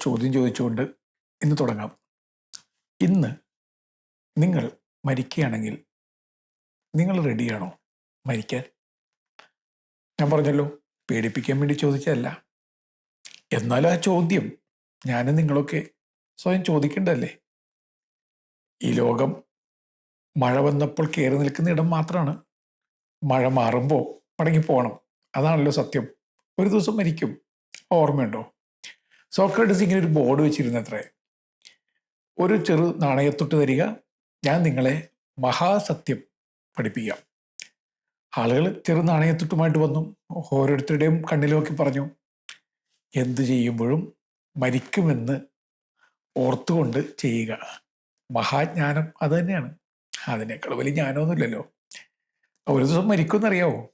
ചോദ്യം ചോദിച്ചുകൊണ്ട് ഇന്ന് തുടങ്ങാം. ഇന്ന് നിങ്ങൾ മരിക്കുകയാണെങ്കിൽ നിങ്ങൾ റെഡിയാണോ മരിക്കാൻ? ഞാൻ പറഞ്ഞല്ലോ പേടിപ്പിക്കാൻ വേണ്ടി ചോദിച്ചതല്ല. എന്നാലും ആ ചോദ്യം ഞാൻ നിങ്ങളൊക്കെ സ്വയം ചോദിക്കേണ്ടതല്ലേ? ഈ ലോകം മഴ വന്നപ്പോൾ കയറി നിൽക്കുന്ന ഇടം മാത്രമാണ് മഴ മാറുമ്പോൾ മടങ്ങി പോകണം അതാണല്ലോ സത്യം. ഒരു ദിവസം മരിക്കും. ഓർമ്മയുണ്ടോ? സോക്രട്ടീസ് ഇങ്ങനെ ഒരു ബോർഡ് വെച്ചിരുന്നത്രേ. ഒരു ചെറു നാണയത്തൊട്ട് തരിക ഞാൻ നിങ്ങളെ മഹാസത്യം പഠിപ്പിക്കാം. ആളുകൾ ചെറു നാണയത്തൊട്ടുമായിട്ട് വന്നു. ഓരോരുത്തരുടെയും കണ്ണിലോക്കി പറഞ്ഞു എന്തു ചെയ്യുമ്പോഴും മരിക്കുമെന്ന് ഓർത്തുകൊണ്ട് ചെയ്യുക. മഹാജ്ഞാനം അത് തന്നെയാണ്. അതിനേക്കാൾ വലിയ ജ്ഞാനമൊന്നുമില്ലല്ലോ. ഒരു ദിവസം മരിക്കുമെന്നറിയാവോ?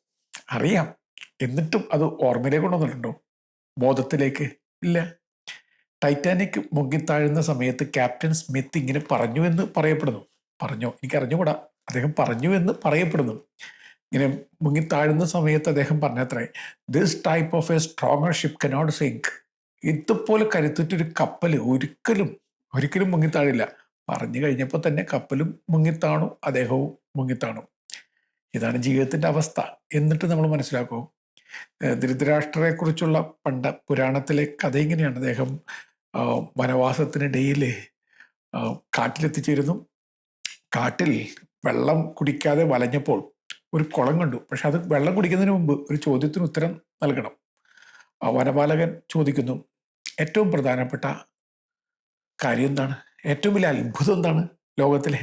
അറിയാം. എന്നിട്ടും അത് ഓർമ്മയിലേക്ക് കൊണ്ടുവന്നിട്ടുണ്ടോ? ബോധത്തിലേക്ക് ഇല്ല. ടൈറ്റാനിക് മുങ്ങിത്താഴുന്ന സമയത്ത് ക്യാപ്റ്റൻ സ്മിത്ത് ഇങ്ങനെ പറഞ്ഞു എന്ന് പറയപ്പെടുന്നു. പറഞ്ഞു. എനിക്ക് അറിഞ്ഞുകൂടാ അദ്ദേഹം പറഞ്ഞു എന്ന് പറയപ്പെടുന്നു. ഇങ്ങനെ മുങ്ങിത്താഴുന്ന സമയത്ത് അദ്ദേഹം പറഞ്ഞത്രേ this type of a stronger ship cannot sink ഇതുപോലെ കരുത്തുറ്റൊരു കപ്പൽ ഒരിക്കലും ഒരിക്കലും മുങ്ങിത്താഴില്ല. പറഞ്ഞു കഴിഞ്ഞപ്പോൾ തന്നെ കപ്പലും മുങ്ങിത്താണു അദ്ദേഹവും മുങ്ങിത്താണു. ഇതാണ് ജീവിതത്തിന്റെ അവസ്ഥ. എന്നിട്ട് നമ്മൾ മനസ്സിലാക്കൂ ധൃതരാഷ്ട്രയെ കുറിച്ചുള്ള പണ്ട പുരാണത്തിലെ കഥ ഇങ്ങനെയാണ്. അദ്ദേഹം വനവാസത്തിനിടയിൽ കാട്ടിലെത്തിച്ചേരുന്നു. കാട്ടിൽ വെള്ളം കുടിക്കാതെ വലഞ്ഞപ്പോൾ ഒരു കുളം കണ്ടു. പക്ഷെ അത് വെള്ളം കുടിക്കുന്നതിന് മുമ്പ് ഒരു ചോദ്യത്തിന് ഉത്തരം നൽകണം. വനപാലകൻ ചോദിക്കുന്നു ഏറ്റവും പ്രധാനപ്പെട്ട കാര്യം എന്താണ്? ഏറ്റവും വലിയ അത്ഭുതം എന്താണ് ലോകത്തിലെ?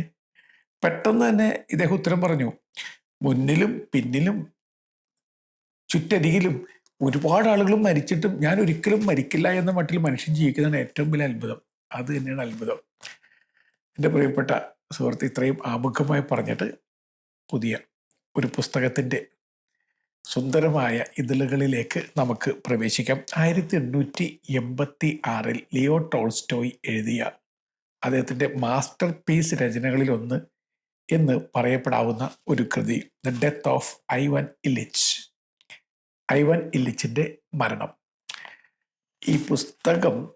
പെട്ടെന്ന് തന്നെ ഇദ്ദേഹം ഉത്തരം പറഞ്ഞു മുന്നിലും പിന്നിലും ചുറ്റരികിലും ഒരുപാട് ആളുകളും മരിച്ചിട്ടും ഞാൻ ഒരിക്കലും മരിക്കില്ല എന്ന മട്ടിൽ മനുഷ്യൻ ജീവിക്കുന്നതാണ് ഏറ്റവും വലിയ അത്ഭുതം. അത് തന്നെയാണ് അത്ഭുതം. എന്റെ പ്രിയപ്പെട്ട സുഹൃത്ത് ഇത്രയും ആമുഖമായി പറഞ്ഞിട്ട് പുതിയ ഒരു പുസ്തകത്തിന്റെ സുന്ദരമായ ഇതിലുകളിലേക്ക് നമുക്ക് പ്രവേശിക്കാം. ആയിരത്തി എണ്ണൂറ്റി എൺപത്തി ആറിൽ ലിയോ ടോൾസ്റ്റോയ് എഴുതിയ അദ്ദേഹത്തിന്റെ മാസ്റ്റർ പീസ് രചനകളിലൊന്ന് എന്ന് പറയപ്പെടാവുന്ന ഒരു കൃതി the death of Ivan Ilyich Ivan ഇല്ലിച്ചിന്റെ മരണം. ഈ പുസ്തകം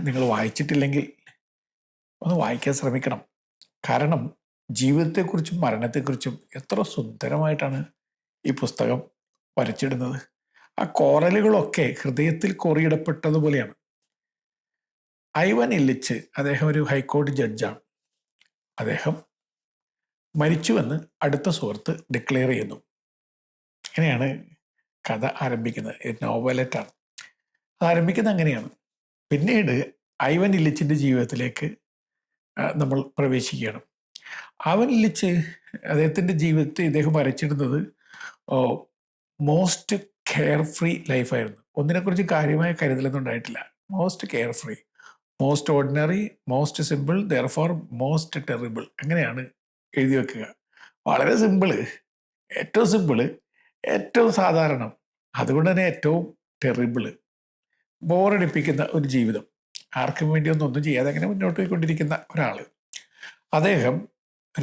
നിങ്ങൾ വായിച്ചിട്ടില്ലെങ്കിൽ ഒന്ന് വായിക്കാൻ ശ്രമിക്കണം. കാരണം ജീവിതത്തെക്കുറിച്ചും മരണത്തെക്കുറിച്ചും എത്ര സുന്ദരമായിട്ടാണ് ഈ പുസ്തകം വരച്ചിടുന്നത്. ആ കോറലുകളൊക്കെ ഹൃദയത്തിൽ കോറിയിടപ്പെട്ടതുപോലെയാണ് ഐവൻ ഇല്ലിച്ച് അദ്ദേഹം ഒരു ഹൈക്കോടതി ജഡ്ജാണ്. അദ്ദേഹം മരിച്ചുവെന്ന് അടുത്ത സുഹൃത്ത് ഡിക്ലെയർ ചെയ്യുന്നു. ഇങ്ങനെയാണ് കഥ ആരംഭിക്കുന്നത് നോവലറ്റാണ് അത് ആരംഭിക്കുന്നത് അങ്ങനെയാണ്. പിന്നീട് ഐവൻ ഇല്ലിച്ചിന്റെ ജീവിതത്തിലേക്ക് നമ്മൾ പ്രവേശിക്കുകയാണ്. അവൻ ഇല്ലിച്ച് അദ്ദേഹത്തിന്റെ ജീവിതത്തിൽ ഇദ്ദേഹം വരച്ചിടുന്നത് മോസ്റ്റ് കെയർ ഫ്രീ ലൈഫായിരുന്നു ഒന്നിനെക്കുറിച്ച് കാര്യമായ കരുതലൊന്നും ഉണ്ടായിട്ടില്ല. Most care free most ordinary most simple therefore most terrible അങ്ങനെയാണ് എഴുതി വെക്കുക. വളരെ സിമ്പിൾ ഏറ്റവും സിമ്പിൾ ഏറ്റവും സാധാരണം. അതുകൊണ്ട് തന്നെ ഏറ്റവും ടെറിബിൾ ബോറടിപ്പിക്കുന്ന ഒരു ജീവിതം. ആർക്കും വേണ്ടി ഒന്നും ഒന്നും ചെയ്യാതെ അങ്ങനെ മുന്നോട്ട് പോയിക്കൊണ്ടിരിക്കുന്ന ഒരാൾ അദ്ദേഹം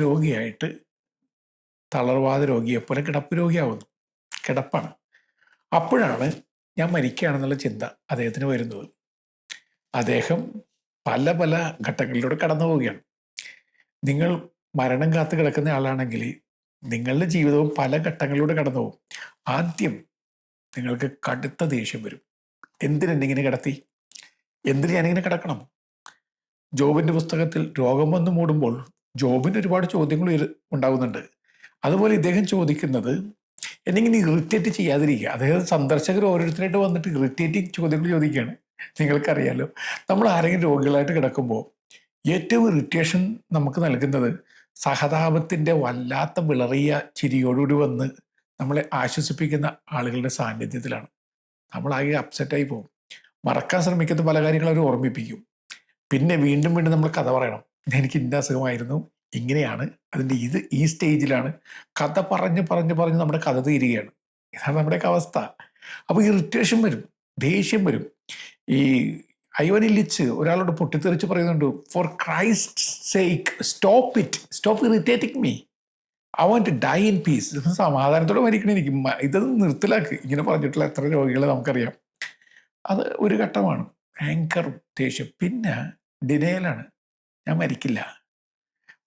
രോഗിയായിട്ട് തളർവാദ രോഗിയെപ്പോലെ കിടപ്പ് രോഗിയാവുന്നു. കിടപ്പാണ്. അപ്പോഴാണ് ഞാൻ മരിക്കുകയാണെന്നുള്ള ചിന്ത അദ്ദേഹത്തിന് വരുന്നത്. അദ്ദേഹം പല പല ഘട്ടങ്ങളിലൂടെ കടന്നു പോവുകയാണ് നിങ്ങൾ മരണം കാത്തു കിടക്കുന്ന ആളാണെങ്കിൽ നിങ്ങളുടെ ജീവിതവും പല ഘട്ടങ്ങളിലൂടെ കടന്നു പോകും. ആദ്യം നിങ്ങൾക്ക് കടുത്ത ദേഷ്യം വരും. എന്തിനെന്നെ ഇങ്ങനെ കിടത്തി? എന്തിന് ഞാനിങ്ങനെ കിടക്കണം? ജോബിന്റെ പുസ്തകത്തിൽ രോഗം വന്ന് മൂടുമ്പോൾ ജോബിന് ഒരുപാട് ചോദ്യങ്ങൾ ഉണ്ടാകുന്നുണ്ട് അതുപോലെ ഇദ്ദേഹം ചോദിക്കുന്നത് എന്നിങ്ങനെ ഇറിറ്റേറ്റ് ചെയ്യാതിരിക്കുക. അതായത് സന്ദർശകർ ഓരോരുത്തരായിട്ട് വന്നിട്ട് ഇറിറ്റേറ്റിംഗ് ചോദ്യങ്ങൾ ചോദിക്കുകയാണ്. നിങ്ങൾക്കറിയാലോ നമ്മൾ ആരെങ്കിലും രോഗികളായിട്ട് കിടക്കുമ്പോൾ ഏറ്റവും ഇറിറ്റേഷൻ നമുക്ക് നൽകുന്നത് സഹതാപത്തിന്റെ വല്ലാത്ത വിളറിയ ചിരിയോടുകൂടി വന്ന് നമ്മളെ ആശ്വസിപ്പിക്കുന്ന ആളുകളുടെ സാന്നിധ്യത്തിലാണ്. നമ്മളാകെ അപ്സെറ്റായി പോകും. മറക്കാൻ ശ്രമിക്കുന്ന പല കാര്യങ്ങളും അവർ ഓർമ്മിപ്പിക്കും. പിന്നെ വീണ്ടും വീണ്ടും നമ്മൾ കഥ പറയണം. എനിക്ക് ഇന്ന അസുഖമായിരുന്നു. ഇങ്ങനെയാണ്. അതിന്റെ ഇത് ഈ സ്റ്റേജിലാണ്. കഥ പറഞ്ഞ് പറഞ്ഞ് പറഞ്ഞ് നമ്മുടെ കഥ തീരുകയാണ്. ഇതാണ് നമ്മുടെയൊക്കെ അവസ്ഥ. അപ്പോൾ ഇറിറ്റേഷൻ വരും. ദേഷ്യം വരും. ഈ അയ്യോനില്ലിച്ച് ഒരാളോട് പൊട്ടിത്തെറിച്ച് പറയുന്നുണ്ട് for Christ sake stop it stop irritating me I want to die in peace സമാധാനത്തോടെ മരിക്കണം എനിക്ക്. ഇത് ഇതൊന്ന് നിർത്തലാക്ക്. ഇങ്ങനെ പറഞ്ഞിട്ടുള്ള എത്ര രോഗികളെ നമുക്കറിയാം. അത് ഒരു ഘട്ടമാണ്. ആങ്കർ ദേഷ്യം. പിന്നെ ഡിനയലാണ് ഞാൻ മരിക്കില്ല.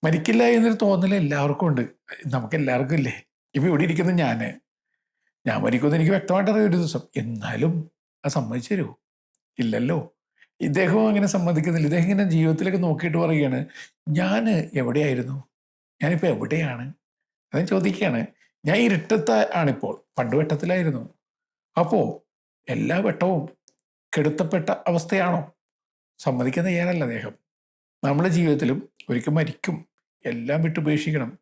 മരിക്കില്ല എന്നൊരു തോന്നൽ എല്ലാവർക്കും ഉണ്ട്. നമുക്ക് എല്ലാവർക്കും ഇല്ലേ? ഇപ്പം ഇവിടെ ഇരിക്കുന്ന ഞാൻ ഞാൻ മരിക്കുമെന്ന് എനിക്ക് വ്യക്തമായിട്ട് അറിയാം ഒരു ദിവസം. എന്നാലും അത് സമ്മതിച്ചു തരുമോ ഇല്ലല്ലോ. ഇദ്ദേഹവും അങ്ങനെ സമ്മതിക്കുന്നില്ല. ഇദ്ദേഹം ഇങ്ങനെ ജീവിതത്തിലേക്ക് നോക്കിയിട്ട് പറയുകയാണ് ഞാൻ എവിടെയായിരുന്നു? ഞാനിപ്പോൾ എവിടെയാണ്? അത് ചോദിക്കുകയാണ് ഞാൻ ഇരുട്ടത്ത് ആണിപ്പോൾ പണ്ട് വെട്ടത്തിലായിരുന്നു. അപ്പോൾ എല്ലാ വെട്ടവും കെടുത്തപ്പെട്ട അവസ്ഥയാണോ? സമ്മതിക്കുന്ന ഏതല്ല അദ്ദേഹം. നമ്മുടെ ജീവിതത്തിലും ഒരിക്കൽ മരിക്കും. എല്ലാം വിട്ടുപേക്ഷിക്കണം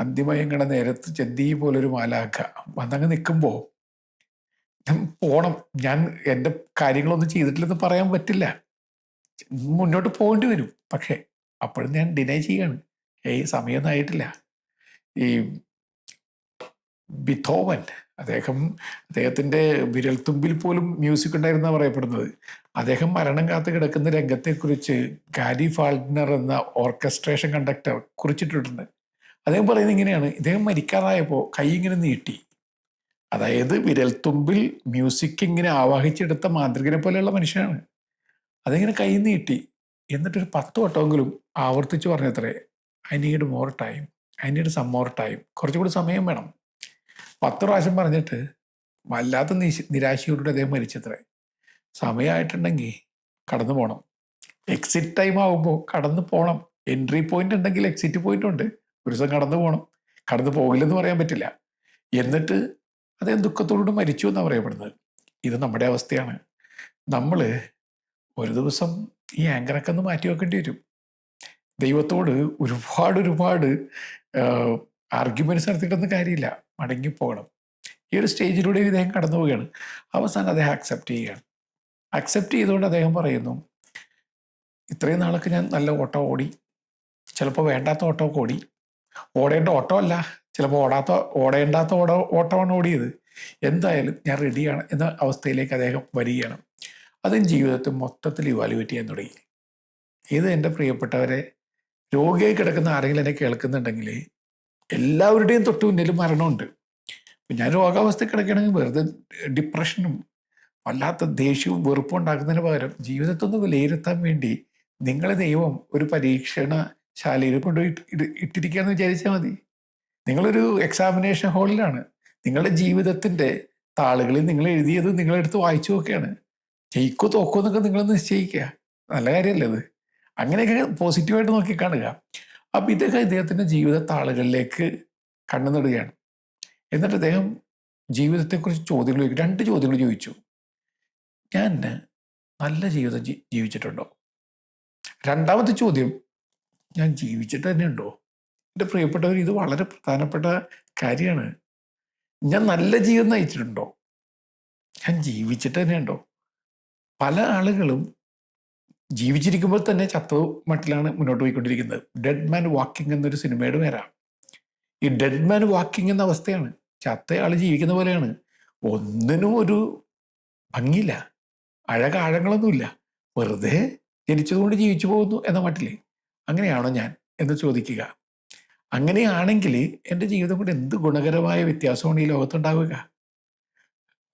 അന്തിമയങ്ങളുടെ നേരത്ത് ചെന്തി പോലൊരു മാലാക്ക വന്നങ്ങ് നിൽക്കുമ്പോൾ പോണം. ഞാൻ എന്റെ കാര്യങ്ങളൊന്നും ചെയ്തിട്ടില്ലെന്ന് പറയാൻ പറ്റില്ല. മുന്നോട്ട് പോകേണ്ടി വരും. പക്ഷേ അപ്പോഴും ഞാൻ ഡിനൈ ചെയ്യാണ്. ഏയ് സമയമൊന്നും ആയിട്ടില്ല. ഈ ബിഥോവൻ അദ്ദേഹം അദ്ദേഹത്തിന്റെ വിരൽത്തുമ്പിൽ പോലും മ്യൂസിക് ഉണ്ടായിരുന്ന പറയപ്പെടുന്നത്. അദ്ദേഹം മരണം കാത്ത് കിടക്കുന്ന രംഗത്തെക്കുറിച്ച് ഗാരി ഫാൾഡ്നർ എന്ന ഓർക്കസ്ട്രേഷൻ കണ്ടക്ടർ കുറിച്ചിട്ടിട്ടുണ്ട്. അദ്ദേഹം പറയുന്നത് ഇങ്ങനെയാണ്. ഇദ്ദേഹം മരിക്കാതായപ്പോൾ കൈ ഇങ്ങനെ നീട്ടി. അതായത് വിരൽത്തുമ്പിൽ മ്യൂസിക് ഇങ്ങനെ ആവാഹിച്ചെടുത്ത മാന്ത്രികനെ പോലെയുള്ള മനുഷ്യനാണ്. അതിങ്ങനെ കൈ നീട്ടി എന്നിട്ടൊരു പത്ത് വട്ടമെങ്കിലും ആവർത്തിച്ച് പറഞ്ഞത്രേ I need more time I need some more time കുറച്ചുകൂടി സമയം വേണം. പത്ത് പ്രാവശ്യം പറഞ്ഞിട്ട് വല്ലാത്ത നിരാശയോടുകൂടി അദ്ദേഹം മരിച്ചത്രേ. സമയമായിട്ടുണ്ടെങ്കിൽ കടന്നു പോകണം എക്സിറ്റ് ടൈം ആകുമ്പോൾ കടന്നു പോകണം എൻട്രി പോയിന്റ് ഉണ്ടെങ്കിൽ എക്സിറ്റ് പോയിന്റ് ഉണ്ട്. ഒരു ദിവസം കടന്നു പോകണം കടന്നു പോകില്ലെന്ന് പറയാൻ പറ്റില്ല. എന്നിട്ട് അദ്ദേഹം ദുഃഖത്തോടുകൂടി മരിച്ചു എന്നാണ് പറയപ്പെടുന്നത്. ഇത് നമ്മുടെ അവസ്ഥയാണ്. നമ്മൾ ഒരു ദിവസം ഈ ആങ്കറൊക്കെ ഒന്ന് മാറ്റി വെക്കേണ്ടി വരും. ദൈവത്തോട് ഒരുപാട് ഒരുപാട് ആർഗ്യുമെന്റ്സ് നടത്തിയിട്ടൊന്നും കാര്യമില്ല. മടങ്ങിപ്പോകണം ഈ ഒരു സ്റ്റേജിലൂടെ ഇദ്ദേഹം കടന്നു പോവുകയാണ്. അവസാനം അദ്ദേഹം അക്സെപ്റ്റ് ചെയ്യുകയാണ്. അക്സെപ്റ്റ് ചെയ്തുകൊണ്ട് അദ്ദേഹം പറയുന്നു ഇത്രയും നാളൊക്കെ ഞാൻ നല്ല ഓട്ടോ ഓടി. ചിലപ്പോൾ വേണ്ടാത്ത ഓട്ടോ ഓടി. ഓടേണ്ട ഓട്ടമല്ല ചിലപ്പോൾ ഓടാത്ത ഓടേണ്ടാത്ത ഓട ഓട്ടമാണ് ഓടിയത്. എന്തായാലും ഞാൻ റെഡിയാണ് എന്ന അവസ്ഥയിലേക്ക് അദ്ദേഹം വരികയാണ്. അതും ജീവിതത്തിൽ മൊത്തത്തിൽ ഇവാലുവേറ്റ് ചെയ്യാൻ തുടങ്ങി. ഇത് എന്റെ പ്രിയപ്പെട്ടവരെ രോഗിയായി കിടക്കുന്ന ആരെങ്കിലും എന്നെ കേൾക്കുന്നുണ്ടെങ്കിൽ എല്ലാവരുടെയും തൊട്ട് മുന്നിൽ മരണമുണ്ട്. ഞാൻ രോഗാവസ്ഥ കിടക്കുകയാണെങ്കിൽ വെറുതെ ഡിപ്രഷനും വല്ലാത്ത ദേഷ്യവും വെറുപ്പും ഉണ്ടാക്കുന്നതിന് പകരം ജീവിതത്തെ ഒന്ന് വിലയിരുത്താൻ വേണ്ടി നിങ്ങളെ ദൈവം ഒരു പരീക്ഷണശാലയിൽ കൊണ്ടുപോയി ഇട്ടിരിക്കുകയെന്ന് വിചാരിച്ചാൽ മതി. നിങ്ങളൊരു എക്സാമിനേഷൻ ഹോളിലാണ് നിങ്ങളുടെ ജീവിതത്തിന്റെ താളുകളിൽ നിങ്ങൾ എഴുതിയത് നിങ്ങളെടുത്ത് വായിച്ചു നോക്കുകയാണ്. ജയിക്കോ തോക്കോ എന്നൊക്കെ നിങ്ങൾ നിശ്ചയിക്കുക. നല്ല കാര്യമല്ലേ അത് അങ്ങനെയൊക്കെ പോസിറ്റീവായിട്ട് നോക്കി കാണുക. അപ്പം ഇതൊക്കെ ഇദ്ദേഹത്തിന്റെ ജീവിത താളുകളിലേക്ക് കണ്ണു നടുകയാണ്. എന്നിട്ട് അദ്ദേഹം ജീവിതത്തെക്കുറിച്ച് ചോദ്യങ്ങൾ ചോദിക്കും. രണ്ട് ചോദ്യങ്ങൾ ചോദിച്ചു. ഞാൻ നല്ല ജീവിതം ജീവിച്ചിട്ടുണ്ടോ? രണ്ടാമത്തെ ചോദ്യം ഞാൻ ജീവിച്ചിട്ട് തന്നെ ഉണ്ടോ എന്റെ പ്രിയപ്പെട്ടവർ ഇത് വളരെ പ്രധാനപ്പെട്ട കാര്യമാണ്. ഞാൻ നല്ല ജീവിതം നയിച്ചിട്ടുണ്ടോ? ഞാൻ ജീവിച്ചിട്ട് തന്നെ ഉണ്ടോ പല ആളുകളും ജീവിച്ചിരിക്കുമ്പോൾ തന്നെ ചത്തു മട്ടിലാണ് മുന്നോട്ട് പോയിക്കൊണ്ടിരിക്കുന്നത്. ഡെഡ് മാൻ വാക്കിംഗ് എന്നൊരു സിനിമയുടെ പേരാണ്. ഈ ഡെഡ് മാൻ വാക്കിംഗ് എന്ന അവസ്ഥയാണ്. ചത്ത ആൾ ജീവിക്കുന്ന പോലെയാണ്. ഒന്നിനും ഒരു ഭംഗിയില്ല. അഴകാഴങ്ങളൊന്നുമില്ല. വെറുതെ ജനിച്ചതുകൊണ്ട് ജീവിച്ചു പോകുന്നു എന്ന മട്ടില്ലേ അങ്ങനെയാണോ ഞാൻ എന്ന് ചോദിക്കുക. അങ്ങനെയാണെങ്കിൽ എന്റെ ജീവിതം കൊണ്ട് എന്ത് ഗുണകരമായ വ്യത്യാസമാണ് ഈ ലോകത്തുണ്ടാവുക?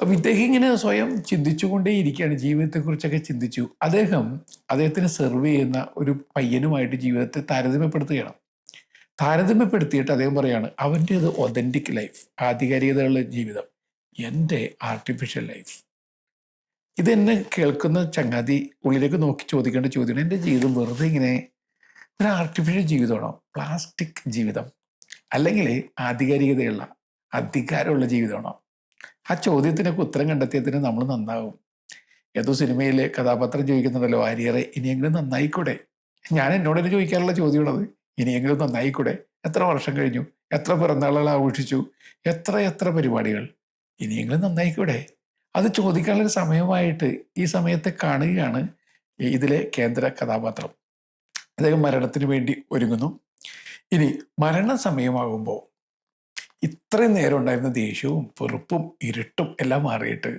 അപ്പം ഇദ്ദേഹം ഇങ്ങനെ സ്വയം ചിന്തിച്ചുകൊണ്ടേ ഇരിക്കുകയാണ്. ജീവിതത്തെക്കുറിച്ചൊക്കെ ചിന്തിച്ചു. അദ്ദേഹം അദ്ദേഹത്തിന് സെർവ് ചെയ്യുന്ന ഒരു പയ്യനുമായിട്ട് ജീവിതത്തെ താരതമ്യപ്പെടുത്തുകയാണ്. താരതമ്യപ്പെടുത്തിയിട്ട് അദ്ദേഹം പറയാണ് അവന്റേത് ഒതന്റിക് ലൈഫ് ആധികാരികതയുള്ള ജീവിതം എന്റെ ആർട്ടിഫിഷ്യൽ ലൈഫ് ഇതെന്നെ കേൾക്കുന്ന ചങ്ങാതി ഉള്ളിലേക്ക് നോക്കി ചോദിക്കേണ്ട ചോദ്യമാണ്. എന്റെ ജീവിതം വെറുതെ ഇങ്ങനെ ഒരു ആർട്ടിഫിഷ്യൽ ജീവിതമാണോ? പ്ലാസ്റ്റിക് ജീവിതം. അല്ലെങ്കിൽ ആധികാരികതയുള്ള അധികാരമുള്ള ജീവിതമാണോ? ആ ചോദ്യത്തിനൊക്കെ ഉത്തരം കണ്ടെത്തിയതിന് നമ്മൾ നന്നാവും. ഏതോ സിനിമയിലെ കഥാപാത്രം ചോദിക്കുന്നുണ്ടല്ലോ വാര്യറെ ഇനിയെങ്കിലും നന്നായിക്കൂടെ? ഞാൻ എന്നോട് തന്നെ ചോദിക്കാനുള്ള ചോദ്യമാണത്. ഇനിയെങ്കിലും നന്നായിക്കൂടെ? എത്ര വർഷം കഴിഞ്ഞു? എത്ര പിറന്നാളുകൾ ആഘോഷിച്ചു? എത്ര എത്ര പരിപാടികൾ? ഇനിയെങ്കിലും നന്നായിക്കൂടെ? അത് ചോദിക്കാനുള്ള സമയമായിട്ട് ഈ സമയത്തെ കാണുകയാണ് ഇതിലെ കേന്ദ്ര കഥാപാത്രം. അദ്ദേഹം മരണത്തിന് വേണ്ടി ഒരുങ്ങുന്നു. ഇനി മരണ സമയമാകുമ്പോൾ ഇത്രയും നേരം ഉണ്ടായിരുന്ന ദേഷ്യവും വെറുപ്പും ഇരുട്ടും എല്ലാം മാറിയിട്ട്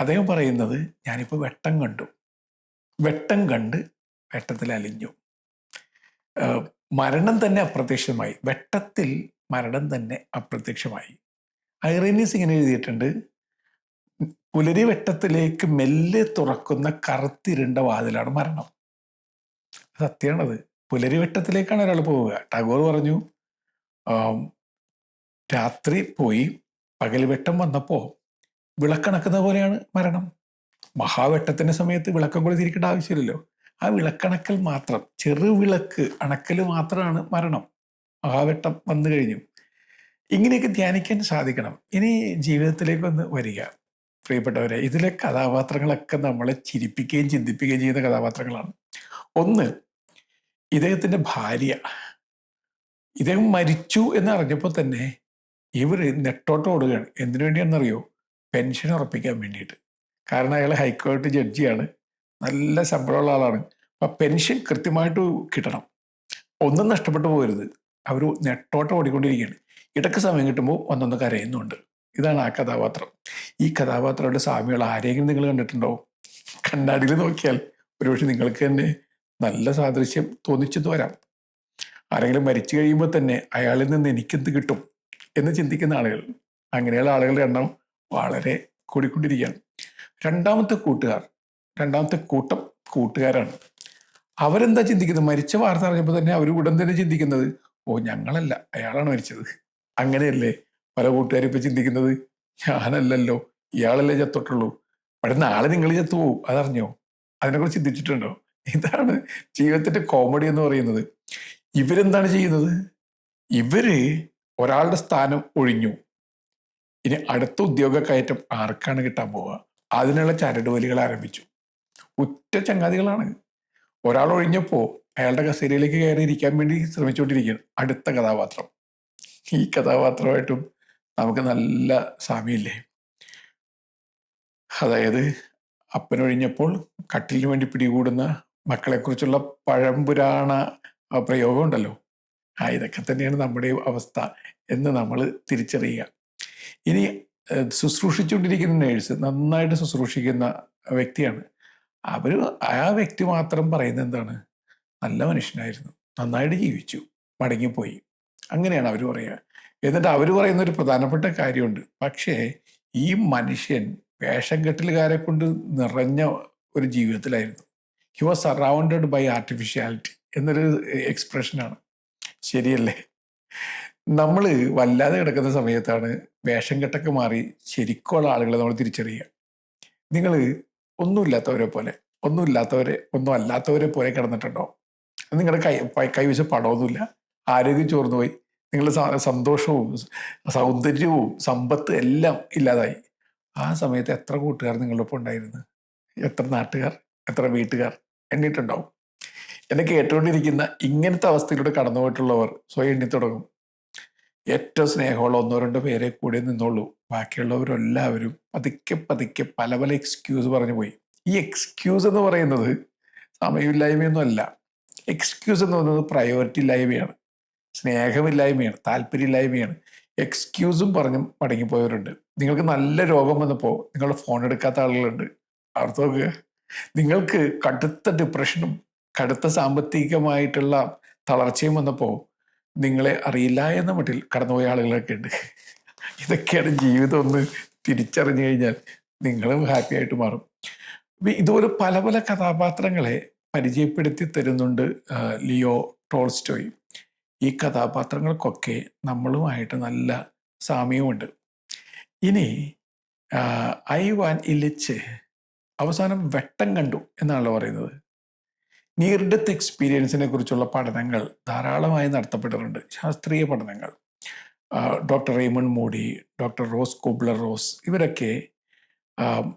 അദ്ദേഹം പറയുന്നത് ഞാനിപ്പോൾ വെട്ടം കണ്ടു. വെട്ടം കണ്ട് വെട്ടത്തിൽ അലിഞ്ഞു. മരണം തന്നെ അപ്രത്യക്ഷമായി. വെട്ടത്തിൽ മരണം തന്നെ അപ്രത്യക്ഷമായി. ഐറേനീസ് ഇങ്ങനെ എഴുതിയിട്ടുണ്ട് പുലരിവെട്ടത്തിലേക്ക് മെല്ലെ തുറക്കുന്ന കറുത്തിരുണ്ട വാതിലാണ് മരണം. സത്യമാണത്. പുലരിവെട്ടത്തിലേക്കാണ് ഒരാൾ പോവുക. ടാഗോർ പറഞ്ഞു രാത്രി പോയി പകൽ വെട്ടം വന്നപ്പോൾ വിളക്കണക്കുന്ന പോലെയാണ് മരണം. മഹാവെട്ടത്തിന്റെ സമയത്ത് വിളക്കം കൂടെ തിരിക്കേണ്ട ആവശ്യമില്ലല്ലോ. ആ വിളക്കണക്കൽ മാത്രം ചെറു വിളക്ക് അണക്കൽ മാത്രമാണ് മരണം. മഹാവെട്ടം വന്നു കഴിഞ്ഞു. ഇങ്ങനെയൊക്കെ ധ്യാനിക്കാൻ സാധിക്കണം. ഇനി ജീവിതത്തിലേക്ക് ഒന്ന് വരിക. പ്രിയപ്പെട്ടവരെ ഇതിലെ കഥാപാത്രങ്ങളൊക്കെ നമ്മളെ ചിരിപ്പിക്കുകയും ചിന്തിപ്പിക്കുകയും ചെയ്യുന്ന കഥാപാത്രങ്ങളാണ്. ഒന്ന് ഇദ്ദേഹത്തിന്റെ ഭാര്യ. ഇദ്ദേഹം മരിച്ചു എന്ന് അറിഞ്ഞപ്പോൾ തന്നെ ഇവർ നെട്ടോട്ട് ഓടുകയാണ്. എന്തിനു വേണ്ടിയാണെന്നറിയോ? പെൻഷൻ ഉറപ്പിക്കാൻ വേണ്ടിയിട്ട്. കാരണം അയാൾ ഹൈക്കോടതി ജഡ്ജിയാണ്. നല്ല ശമ്പളമുള്ള ആളാണ്. അപ്പം പെൻഷൻ കൃത്യമായിട്ട് കിട്ടണം. ഒന്നും നഷ്ടപ്പെട്ടു പോകരുത്. അവർ നെട്ടോട്ടം ഓടിക്കൊണ്ടിരിക്കുകയാണ്. ഇടയ്ക്ക് സമയം കിട്ടുമ്പോൾ ഒന്നൊന്ന് കരയുന്നുണ്ട്. ഇതാണ് ആ കഥാപാത്രം. ഈ കഥാപാത്രങ്ങളുടെ സാമ്യങ്ങൾ ആരെങ്കിലും നിങ്ങൾ കണ്ടിട്ടുണ്ടോ? കണ്ണാടിയിൽ നോക്കിയാൽ ഒരുപക്ഷെ നിങ്ങൾക്ക് തന്നെ നല്ല സാദൃശ്യം തോന്നിച്ചെന്ന് വരാം. ആരെങ്കിലും മരിച്ചു കഴിയുമ്പോൾ തന്നെ അയാളിൽ നിന്ന് എനിക്കെന്ത് കിട്ടും എന്ന് ചിന്തിക്കുന്ന ആളുകൾ. അങ്ങനെയുള്ള ആളുകളുടെ എണ്ണം വളരെ കൂടിക്കൊണ്ടിരിക്കുകയാണ്. രണ്ടാമത്തെ കൂട്ടുകാർ രണ്ടാമത്തെ കൂട്ടം കൂട്ടുകാരാണ്. അവരെന്താ ചിന്തിക്കുന്നത്? മരിച്ച വാർത്ത അറിഞ്ഞപ്പോൾ തന്നെ അവർ ഉടൻ തന്നെ ചിന്തിക്കുന്നത് ഓ ഞങ്ങളല്ല അയാളാണ് മരിച്ചത്. അങ്ങനെയല്ലേ പല കൂട്ടുകാരും ഇപ്പൊ ചിന്തിക്കുന്നത്? ഞാനല്ലല്ലോ ഇയാളല്ലേ ചത്തോട്ടുള്ളൂ. പക്ഷെ നാളെ നിങ്ങൾ ചത്തുപോകും അതറിഞ്ഞോ? അതിനെക്കുറിച്ച് ചിന്തിച്ചിട്ടുണ്ടോ? ഇതാണ് ജീവിതത്തിന്റെ കോമഡി എന്ന് പറയുന്നത്. ഇവരെന്താണ് ചെയ്യുന്നത്? ഇവർ ഒരാളുടെ സ്ഥാനം ഒഴിഞ്ഞു. ഇനി അടുത്ത ഉദ്യോഗ കയറ്റം ആർക്കാണ് കിട്ടാൻ പോവുക? അതിനുള്ള ചരടുവലികൾ ആരംഭിച്ചു. ഉറ്റ ചങ്ങാതികളാണ്. ഒരാൾ ഒഴിഞ്ഞപ്പോ അയാളുടെ കസേരയിലേക്ക് കയറി ഇരിക്കാൻ വേണ്ടി ശ്രമിച്ചുകൊണ്ടിരിക്കുകയാണ്. അടുത്ത കഥാപാത്രം. ഈ കഥാപാത്രമായിട്ടും നമുക്ക് നല്ല സാമ്യമില്ലേ? അതായത് അപ്പനൊഴിഞ്ഞപ്പോൾ കട്ടിലിന് വേണ്ടി പിടികൂടുന്ന മക്കളെക്കുറിച്ചുള്ള പഴംപുരാണ പ്രയോഗമുണ്ടല്ലോ. ആ ഇതൊക്കെ തന്നെയാണ് നമ്മുടെ അവസ്ഥ എന്ന് നമ്മൾ തിരിച്ചറിയുക. ഇനി ശുശ്രൂഷിച്ചുകൊണ്ടിരിക്കുന്ന നേഴ്സ് നന്നായിട്ട് ശുശ്രൂഷിക്കുന്ന വ്യക്തിയാണ്. അവർ ആ വ്യക്തി മാത്രം പറയുന്നത് എന്താണ്? നല്ല മനുഷ്യനായിരുന്നു. നന്നായിട്ട് ജീവിച്ചു. മടങ്ങിപ്പോയി. അങ്ങനെയാണ് അവർ പറയുക. എന്നിട്ട് അവർ പറയുന്ന ഒരു പ്രധാനപ്പെട്ട കാര്യമുണ്ട്. പക്ഷേ ഈ മനുഷ്യൻ വേഷം കെട്ടലുകാരെ കൊണ്ട് നിറഞ്ഞ ഒരു ജീവിതത്തിലായിരുന്നു. He was surrounded by artificiality എന്നൊരു എക്സ്പ്രഷനാണ് ശരിയല്ലേ? നമ്മൾ വല്ലാതെ കിടക്കുന്ന സമയത്താണ് വേഷം കെട്ടൊക്കെ മാറി ശരിക്കുള്ള ആളുകളെ നമ്മൾ തിരിച്ചറിയുക. നിങ്ങൾ ഒന്നുമില്ലാത്തവരെ പോലെ ഒന്നുമില്ലാത്തവരെ ഒന്നും അല്ലാത്തവരെ പോലെ കിടന്നിട്ടുണ്ടോ? നിങ്ങളുടെ കൈ കൈവശ പണമൊന്നുമില്ല. ആരോഗ്യം ചോർന്നു പോയി. നിങ്ങളുടെ സന്തോഷവും സൗന്ദര്യവും സമ്പത്ത് എല്ലാം ഇല്ലാതായി. ആ സമയത്ത് എത്ര കൂട്ടുകാർ നിങ്ങളുടെ ഒപ്പം ഉണ്ടായിരുന്നു? എത്ര നാട്ടുകാർ? എത്ര വീട്ടുകാർ എണ്ണിട്ടുണ്ടാവും എന്നെ കേട്ടുകൊണ്ടിരിക്കുന്ന ഇങ്ങനത്തെ അവസ്ഥയിലൂടെ കടന്നുപോയിട്ടുള്ളവർ സ്വയം എണ്ണി തുടങ്ങും. ഏറ്റവും സ്നേഹമുള്ള ഒന്നോ രണ്ടോ പേരെ കൂടെ നിന്നുള്ളൂ ബാക്കിയുള്ളവരെല്ലാവരും പതുക്കെ പതുക്കെ പല പല എക്സ്ക്യൂസ് പറഞ്ഞു പോയി. ഈ എക്സ്ക്യൂസ് എന്ന് പറയുന്നത് സമയമില്ലായ്മയൊന്നും അല്ല എക്സ്ക്യൂസ് എന്ന് പറയുന്നത് പ്രയോറിറ്റി ഇല്ലായ്മയാണ്. സ്നേഹമില്ലായ്മയാണ്. താല്പര്യമില്ലായ്മയാണ്. എക്സ്ക്യൂസും പറഞ്ഞും മടങ്ങിപ്പോയവരുണ്ട്. നിങ്ങൾക്ക് നല്ല രോഗം വന്നപ്പോൾ നിങ്ങളുടെ ഫോൺ എടുക്കാത്ത ആളുകളുണ്ട്. അവർ നോക്കുക. നിങ്ങൾക്ക് കടുത്ത ഡിപ്രഷനും കടുത്ത സാമ്പത്തികമായിട്ടുള്ള തളർച്ചയും വന്നപ്പോൾ നിങ്ങളെ അറിയില്ല എന്ന മട്ടിൽ കടന്നുപോയ ആളുകളൊക്കെ ഉണ്ട്. ഇതൊക്കെയാണ് ജീവിതം ഒന്ന് തിരിച്ചറിഞ്ഞു കഴിഞ്ഞാൽ നിങ്ങളും ഹാപ്പി ആയിട്ട് മാറും. ഇതുപോലെ പല പല കഥാപാത്രങ്ങളെ പരിചയപ്പെടുത്തി തരുന്നുണ്ട് ലിയോ ടോൾസ്റ്റോയ്. ഈ കഥാപാത്രങ്ങൾക്കൊക്കെ നമ്മളുമായിട്ട് നല്ല സാമ്യവുമുണ്ട്. ഇനി ഐവാൻ ഇലിച്ച് അവസാനം വെട്ടം കണ്ടു എന്നാണല്ലോ പറയുന്നത്. നിയർ ഡെത്ത് എക്സ്പീരിയൻസിനെ കുറിച്ചുള്ള പഠനങ്ങൾ ധാരാളമായി നടത്തപ്പെട്ടിട്ടുണ്ട്. ശാസ്ത്രീയ പഠനങ്ങൾ. Doctor Raymond Moody doctor Ross Kubler Ross ഇവരൊക്കെ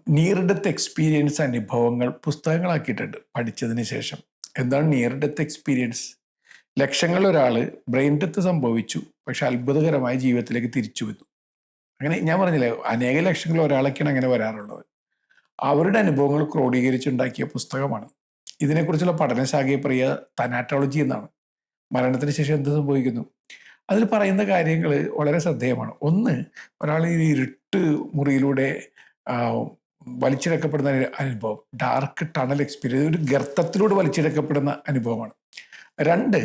നിയർ ഡെത്ത് എക്സ്പീരിയൻസ് അനുഭവങ്ങൾ പുസ്തകങ്ങളാക്കിയിട്ടുണ്ട് പഠിച്ചതിന് ശേഷം. എന്താണ് നിയർ ഡെത്ത് എക്സ്പീരിയൻസ്? ലക്ഷങ്ങൾ ഒരാൾ ബ്രെയിൻ ഡെത്ത് സംഭവിച്ചു പക്ഷെ അത്ഭുതകരമായ ജീവിതത്തിലേക്ക് തിരിച്ചു വന്നു. അങ്ങനെ ഞാൻ പറഞ്ഞില്ലേ അനേക ലക്ഷങ്ങൾ ഒരാളൊക്കെയാണ് അങ്ങനെ വരാറുള്ളത്. അവരുടെ അനുഭവങ്ങൾ ക്രോഡീകരിച്ചുണ്ടാക്കിയ പുസ്തകമാണ്. ഇതിനെക്കുറിച്ചുള്ള പഠനശാഖയെ പ്രിയ തനാറ്റോളജി എന്നാണ്. മരണത്തിന് ശേഷം എന്ത് സംഭവിക്കുന്നു? അതിൽ പറയുന്ന കാര്യങ്ങൾ വളരെ ശ്രദ്ധേയമാണ്. ഒന്ന് ഒരാൾ ഈ ഇരുട്ട് മുറിയിലൂടെ വലിച്ചെടുക്കപ്പെടുന്ന അനുഭവം ഡാർക്ക് ടണൽ എക്സ്പീരിയൻസ് ഒരു ഗർത്തത്തിലൂടെ വലിച്ചെടുക്കപ്പെടുന്ന അനുഭവമാണ്. രണ്ട്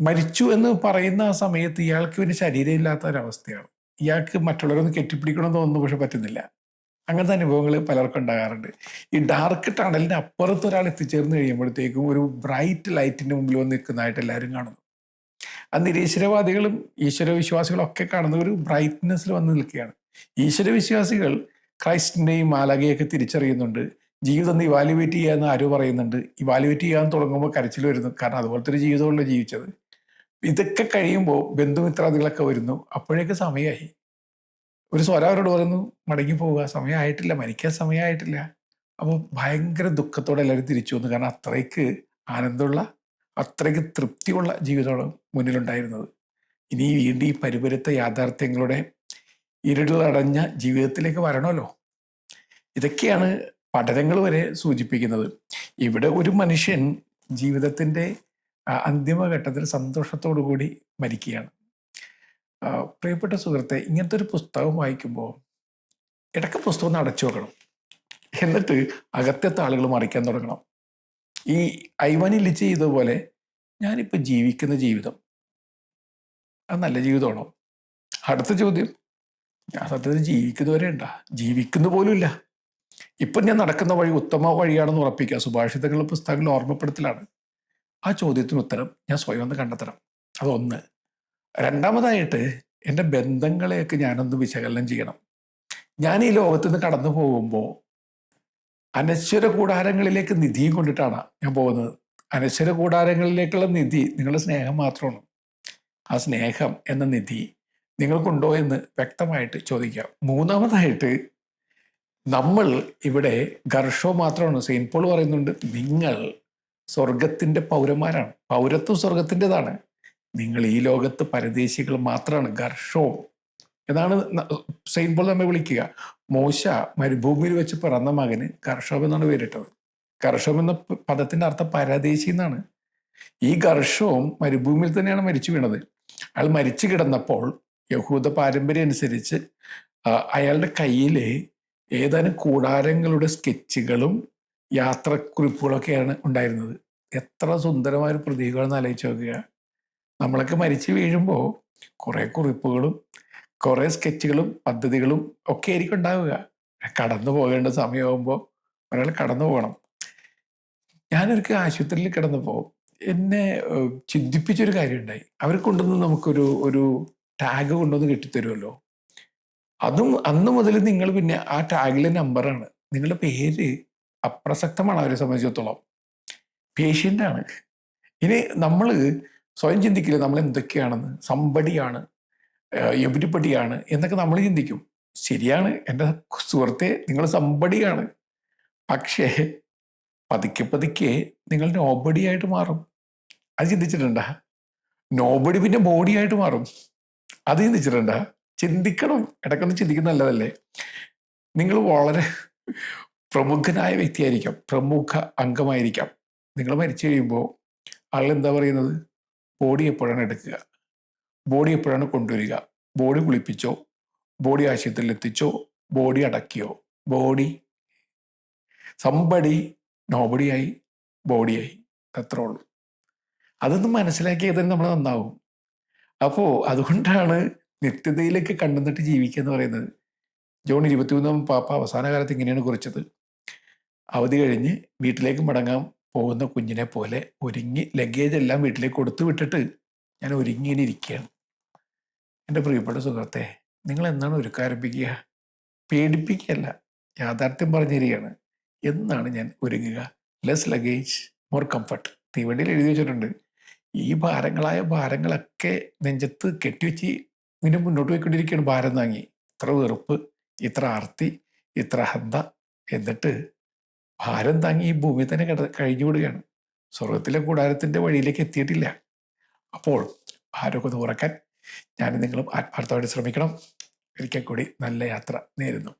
മരിച്ചു എന്ന് പറയുന്ന ആ സമയത്ത് ഇയാൾക്ക് പിന്നെ ശരീരമില്ലാത്ത ഒരവസ്ഥയാണ്. ഇയാൾക്ക് മറ്റുള്ളവരൊന്ന് കെട്ടിപ്പിടിക്കണമെന്ന് തോന്നുന്നു പക്ഷെ പറ്റുന്നില്ല. അങ്ങനത്തെ അനുഭവങ്ങൾ പലർക്കും ഉണ്ടാകാറുണ്ട്. ഈ ഡാർക്ക് ടണലിന് അപ്പുറത്ത് ഒരാൾ എത്തിച്ചേർന്ന് കഴിയുമ്പോഴത്തേക്കും ഒരു ബ്രൈറ്റ് ലൈറ്റിന്റെ മുമ്പിൽ വന്ന് നിൽക്കുന്നതായിട്ട് എല്ലാവരും കാണുന്നു. ആ നിരീശ്വരവാദികളും ഈശ്വരവിശ്വാസികളും ഒക്കെ കാണുന്ന ഒരു ബ്രൈറ്റ്നെസ്സിൽ വന്ന് നിൽക്കുകയാണ്. ഈശ്വരവിശ്വാസികൾ ക്രൈസ്റ്റിന്റെയും മാലകയൊക്കെ തിരിച്ചറിയുന്നുണ്ട്. ജീവിതം ഇവാലുവേറ്റ് ചെയ്യാന്ന് ആരോ പറയുന്നുണ്ട്. ഇവാലുവേറ്റ് ചെയ്യാൻ തുടങ്ങുമ്പോൾ കരച്ചിൽ വരുന്നു. കാരണം അതുപോലത്തെ ഒരു ജീവിതമല്ലേ ജീവിച്ചത്. ഇതൊക്കെ കഴിയുമ്പോൾ ബന്ധുമിത്രാദികളൊക്കെ വരുന്നു. അപ്പോഴേക്ക് സമയമായി ഒരു സ്വര അവരോട് പറയുന്നു മടങ്ങി പോവുക. സമയമായിട്ടില്ല മരിക്കാൻ സമയമായിട്ടില്ല അപ്പോൾ ഭയങ്കര ദുഃഖത്തോടെ എല്ലാവരും തിരിച്ചു വന്നു. കാരണം അത്രയ്ക്ക് ആനന്ദമുള്ള അത്രയ്ക്ക് തൃപ്തിയുള്ള ജീവിതമാണ് മുന്നിലുണ്ടായിരുന്നത്. ഇനി വീണ്ടും ഈ പരിപരുത്ത യാഥാർത്ഥ്യങ്ങളുടെ ഇരുളടഞ്ഞ ജീവിതത്തിലേക്ക് വരണമല്ലോ. ഇതൊക്കെയാണ് പഠനങ്ങൾ വരെ സൂചിപ്പിക്കുന്നത്. ഇവിടെ ഒരു മനുഷ്യൻ ജീവിതത്തിന്റെ അന്തിമഘട്ടത്തിൽ സന്തോഷത്തോടു കൂടി മരിക്കുകയാണ്. പ്രിയപ്പെട്ട സുഹൃത്തെ ഇങ്ങനത്തെ ഒരു പുസ്തകം വായിക്കുമ്പോൾ ഇടയ്ക്ക് പുസ്തകം അടച്ചു വെക്കണം. എന്നിട്ട് അകത്തത്തെ ആളുകൾ മറിക്കാൻ തുടങ്ങണം. ഈ ഐവാനി ലിച്ച് ചെയ്തതുപോലെ ഞാനിപ്പോൾ ജീവിക്കുന്ന ജീവിതം അത് നല്ല ജീവിതമാണോ? അടുത്ത ചോദ്യം ഞാൻ സത്യത്തിൽ ജീവിക്കുന്നവരെ ഉണ്ടാ ജീവിക്കുന്ന പോലും ഇല്ല. ഇപ്പം ഞാൻ നടക്കുന്ന വഴി ഉത്തമ വഴിയാണെന്ന് ഉറപ്പിക്കുക സുഭാഷിതങ്ങളുടെ പുസ്തകങ്ങൾ ഓർമ്മപ്പെടുത്തലാണ്. ആ ചോദ്യത്തിന് ഉത്തരം ഞാൻ സ്വയം ഒന്ന് കണ്ടെത്തണം. അതൊന്ന്. രണ്ടാമതായിട്ട് എന്റെ ബന്ധങ്ങളെയൊക്കെ ഞാനൊന്ന് വിശകലനം ചെയ്യണം. ഞാൻ ഈ ലോകത്ത് നിന്ന് കടന്നു പോകുമ്പോൾ അനശ്വര കൂടാരങ്ങളിലേക്ക് നിധിയും കൊണ്ടിട്ടാണ് ഞാൻ പോകുന്നത്. അനശ്വര കൂടാരങ്ങളിലേക്കുള്ള നിധി നിങ്ങളുടെ സ്നേഹം മാത്രമാണ്. ആ സ്നേഹം എന്ന നിധി നിങ്ങൾക്കുണ്ടോ എന്ന് വ്യക്തമായിട്ട് ചോദിക്കാം. മൂന്നാമതായിട്ട് നമ്മൾ ഇവിടെ ഗർഷോ മാത്രമാണ്. സെയിൻ പോൾ പറയുന്നുണ്ട് നിങ്ങൾ സ്വർഗത്തിന്റെ പൗരന്മാരാണ്. പൗരത്വം സ്വർഗത്തിന്റെതാണ് നിങ്ങൾ ഈ ലോകത്ത് പരദേശികൾ മാത്രമാണ് ഗർഷവും എന്നാണ് ന- പോൾ നമ്മെ വിളിക്കുക. മോശ മരുഭൂമിയിൽ വെച്ച് പിറന്ന മകന് കർഷവം എന്നാണ് പേരിട്ടത്. കർഷവം എന്ന പദത്തിന്റെ അർത്ഥം പരദേശി എന്നാണ്. ഈ ഗർഷവും മരുഭൂമിയിൽ തന്നെയാണ് മരിച്ചു വീണത്. അയാൾ മരിച്ചു കിടന്നപ്പോൾ യഹൂദ പാരമ്പര്യം അനുസരിച്ച് അയാളുടെ കയ്യിൽ ഏതാനും കൂടാരങ്ങളുടെ സ്കെച്ചുകളും യാത്രക്കുറിപ്പുകളൊക്കെയാണ് ഉണ്ടായിരുന്നത്. എത്ര സുന്ദരമായ ഒരു പ്രതീകമാണെന്ന് ആലോചിച്ച് നോക്കുക. നമ്മളൊക്കെ മരിച്ചു വീഴുമ്പോൾ കുറേ കുറിപ്പുകളും കുറേ സ്കെച്ചുകളും പദ്ധതികളും ഒക്കെ ആയിരിക്കും ഉണ്ടാവുക. കടന്നു പോകേണ്ട സമയമാകുമ്പോൾ ഒരാൾ കടന്നു പോകണം. ഞാനൊരിക്കൽ ആശുപത്രിയിൽ കിടന്നപ്പോൾ എന്നെ ചിന്തിപ്പിച്ചൊരു കാര്യം ഉണ്ടായി അവർ കൊണ്ടുവന്ന് നമുക്കൊരു ഒരു ടാഗ് കൊണ്ടുവന്ന് കെട്ടിത്തരുമല്ലോ. അതും അന്ന് മുതൽ നിങ്ങൾ പിന്നെ ആ ടാഗിലെ നമ്പറാണ്. നിങ്ങളുടെ പേര് അപ്രസക്തമാണ് അവരെ സംബന്ധിച്ചിടത്തോളം. പേഷ്യന്റാണ്. ഇനി നമ്മൾ സ്വയം ചിന്തിക്കില്ല നമ്മൾ എന്തൊക്കെയാണെന്ന് സമ്പടിയാണ് എബിരിപ്പടിയാണ് എന്നൊക്കെ നമ്മൾ ചിന്തിക്കും. ശരിയാണ്. എന്റെ സുഹൃത്തെ നിങ്ങൾ സമ്പടിയാണ് പക്ഷേ പതുക്കെ പതുക്കെ നിങ്ങൾ നോബഡി ആയിട്ട് മാറും. അത് ചിന്തിച്ചിട്ടുണ്ട? നോബഡി പിന്നെ ബോഡി ആയിട്ട് മാറും. അത് ചിന്തിച്ചിട്ടുണ്ട? ചിന്തിക്കണം. ഇടയ്ക്കൊന്ന് ചിന്തിക്കുന്ന നല്ലതല്ലേ? നിങ്ങൾ വളരെ പ്രമുഖനായ വ്യക്തിയായിരിക്കാം. പ്രമുഖ അംഗമായിരിക്കാം. നിങ്ങൾ മരിച്ചു കഴിയുമ്പോൾ ആൾ എന്താ പറയുന്നത്? ബോഡി എപ്പോഴാണ് എടുക്കുക? ബോഡി എപ്പോഴാണ് കൊണ്ടുവരിക? ബോഡി കുളിപ്പിച്ചോ? ബോഡി ആശുപത്രിയിൽ എത്തിച്ചോ ബോഡി അടക്കിയോ? ബോഡി? സമ്പടി നോബഡിയായി ബോഡിയായി അത്രേ ഉള്ളൂ. അതൊന്നും മനസ്സിലാക്കിയാൽ തന്നെ നമ്മൾ നന്നാവും. അപ്പോൾ അതുകൊണ്ടാണ് നിത്യതയിലേക്ക് കണ്ടുനിട്ട് ജീവിക്കുക എന്ന് പറയുന്നത്. ജോൺ ഇരുപത്തിമൂന്നാം പാപ്പ അവസാന കാലത്ത് ഇങ്ങനെയാണ് കുറിച്ചത്. അവധി കഴിഞ്ഞ് വീട്ടിലേക്ക് മടങ്ങാൻ പോകുന്ന കുഞ്ഞിനെ പോലെ ഒരുങ്ങി ലഗേജ് എല്ലാം വീട്ടിലേക്ക് കൊടുത്തു വിട്ടിട്ട് ഞാൻ ഒരുങ്ങി ഇങ്ങനെ ഇരിക്കുകയാണ്. എന്റെ പ്രിയപ്പെട്ട സുഹൃത്തെ നിങ്ങൾ എന്നാണ് ഒരുക്കാരംഭിക്കുക? പേടിപ്പിക്കുകയല്ല യാഥാർത്ഥ്യം പറഞ്ഞിരിക്കുകയാണ് എന്നാണ് ഞാൻ ഒരുങ്ങുക. ലെസ് ലഗേജ് മോർ കംഫർട്ട് തീവണ്ടിയിൽ എഴുതി വെച്ചിട്ടുണ്ട്. ഈ ഭാരങ്ങളായ ഭാരങ്ങളൊക്കെ നെഞ്ചത്ത് കെട്ടിവെച്ച് ഇങ്ങനെ മുന്നോട്ട് പോയിക്കൊണ്ടിരിക്കുകയാണ് ഭാരം താങ്ങി. ഇത്ര വെറുപ്പ് ഇത്ര ആർത്തി ഇത്ര ഹന്ത എന്നിട്ട് ഭാരം താങ്ങി ഈ ഭൂമി തന്നെ കിട കഴിഞ്ഞുവിടുകയാണ് സ്വർഗത്തിലെ കൂടാരത്തിന്റെ വഴിയിലേക്ക് എത്തിയിട്ടില്ല. അപ്പോൾ ഭാരമൊക്കെ കുറയ്ക്കാൻ ഞാൻ നിങ്ങളും ആത്മാർത്ഥമായിട്ട് ശ്രമിക്കണം. ഒരിക്കൽ കൂടി നല്ല യാത്ര നേരുന്നു.